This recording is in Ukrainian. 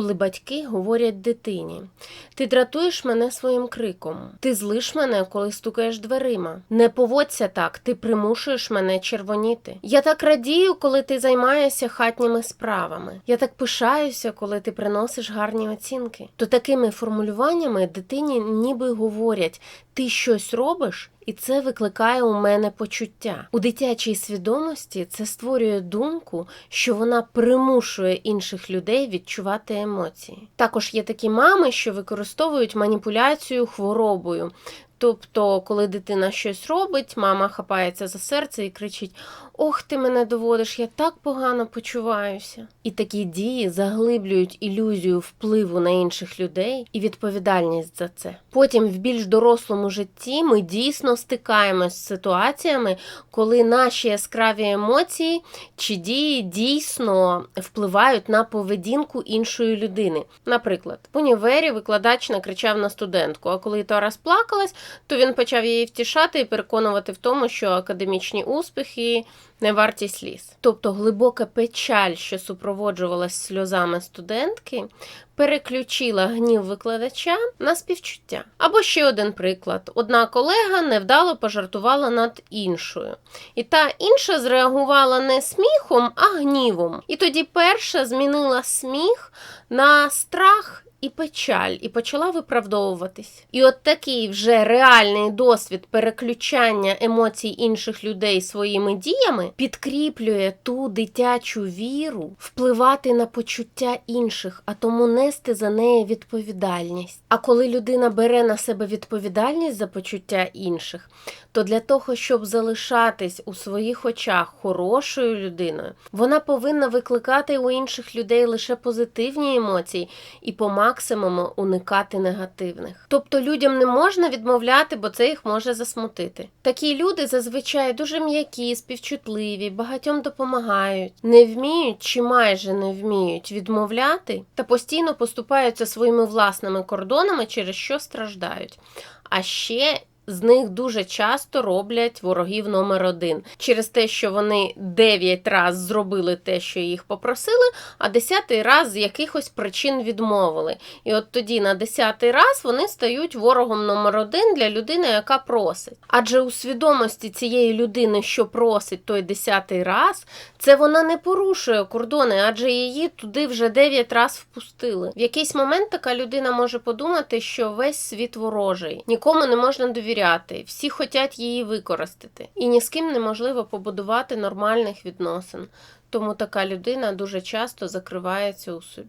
коли батьки говорять дитині: Ти дратуєш мене своїм криком, ти злиш мене, коли стукаєш дверима. Не поводься так, ти примушуєш мене червоніти. Я так радію, коли ти займаєшся хатніми справами. Я так пишаюся, коли ти приносиш гарні оцінки. То такими формулюваннями дитині ніби говорять: ти щось робиш. І це викликає у мене почуття. У дитячій свідомості це створює думку, що вона примушує інших людей відчувати емоції. Також є такі мами, що використовують маніпуляцію хворобою. Тобто, коли дитина щось робить, мама хапається за серце і кричить: Ох, ти мене доводиш, я так погано почуваюся. І такі дії заглиблюють ілюзію впливу на інших людей і відповідальність за це. Потім, в більш дорослому житті, ми дійсно стикаємось з ситуаціями, коли наші яскраві емоції чи дії дійсно впливають на поведінку іншої людини. Наприклад, в універі викладач накричав на студентку, а коли та розплакалась, то він почав її втішати і переконувати в тому, що академічні успіхи не варті сліз. Тобто глибока печаль, що супроводжувалась сльозами студентки, переключила гнів викладача на співчуття. Або ще один приклад: одна колега невдало пожартувала над іншою, і та інша зреагувала не сміхом, а гнівом. І тоді перша змінила сміх на страх. І печаль, і почала виправдовуватись. І от такий вже реальний досвід переключання емоцій інших людей своїми діями підкріплює ту дитячу віру впливати на почуття інших, а тому нести за неї відповідальність. А коли людина бере на себе відповідальність за почуття інших, то для того, щоб залишатись у своїх очах хорошою людиною, вона повинна викликати у інших людей лише позитивні емоції і по максимуму уникати негативних. Тобто людям не можна відмовляти, бо це їх може засмутити. Такі люди зазвичай дуже м'які, співчутливі, багатьом допомагають, не вміють чи майже не вміють відмовляти та постійно поступаються своїми власними кордонами, через що страждають. А ще з них дуже часто роблять ворогів номер один через те, що вони 9 раз зробили те, що їх попросили, а 10 раз з якихось причин відмовили. І от тоді на 10 раз вони стають ворогом номер один для людини, яка просить. Адже у свідомості цієї людини, що просить той 10 раз, це вона не порушує кордони, адже її туди вже 9 раз впустили. В якийсь момент така людина може подумати, що весь світ ворожий, нікому не можна довіряти, всі хочуть її використати, і ні з ким неможливо побудувати нормальних відносин. Тому така людина дуже часто закривається у собі.